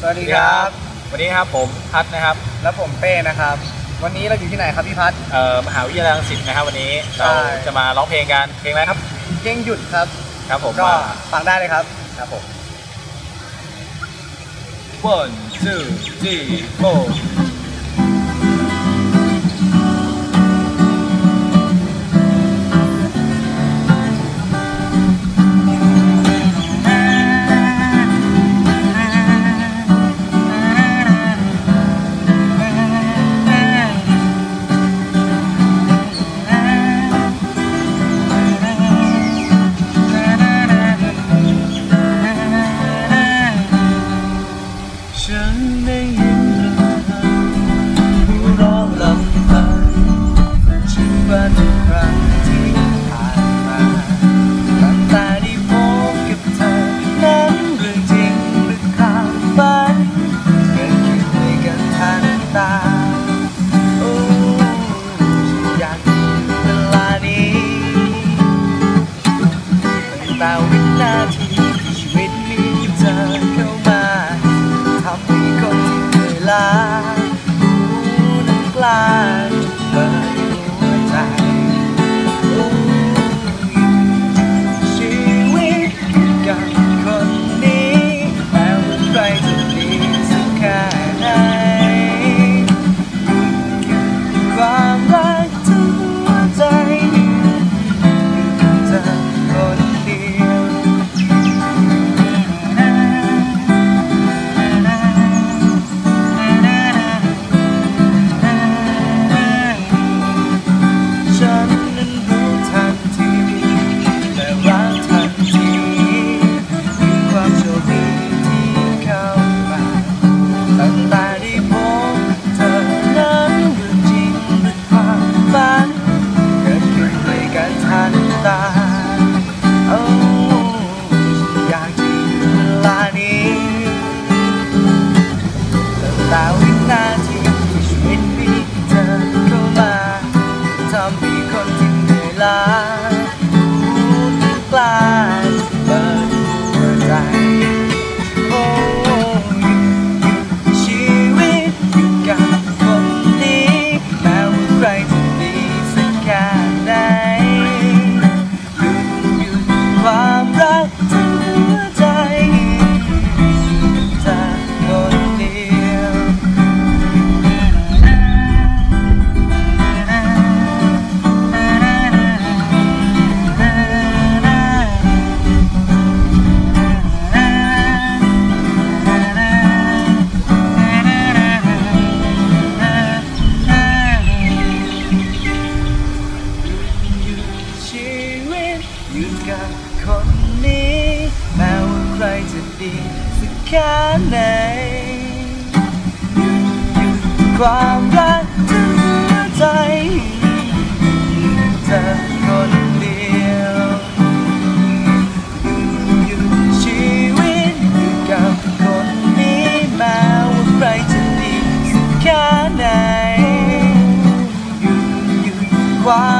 สวัสดีครับ วันนี้ครับผมพัดนะครับ และผมเป้นะครับ วันนี้เราอยู่ที่ไหนครับพี่พัฒน์เอ่อมหาวิทยาลัยรังสิตนะครับ วันนี้ใช่เราจะมาร้องเพลงกันเพลงอะไรครับเก่งหยุดครับ ครับผมก็มาฟังได้เลยครับ ครับผม one two three four นาทีชีวิตมีเธอเข้ามาทำให้คนที่เคยลารู้น้ำกลาย แต่วินาทีที่ชีวิตมีเธอเข้ามาทำให้คนที่เหนื่อยล้า แค่ไหนหยุดความรักทั้งหัวใจเธอคนเดียวหยุดหยุดชีวิตอยู่กับคนนี้แม้ว่าใครจะดีสักแค่ไหนหยุดหยุดความ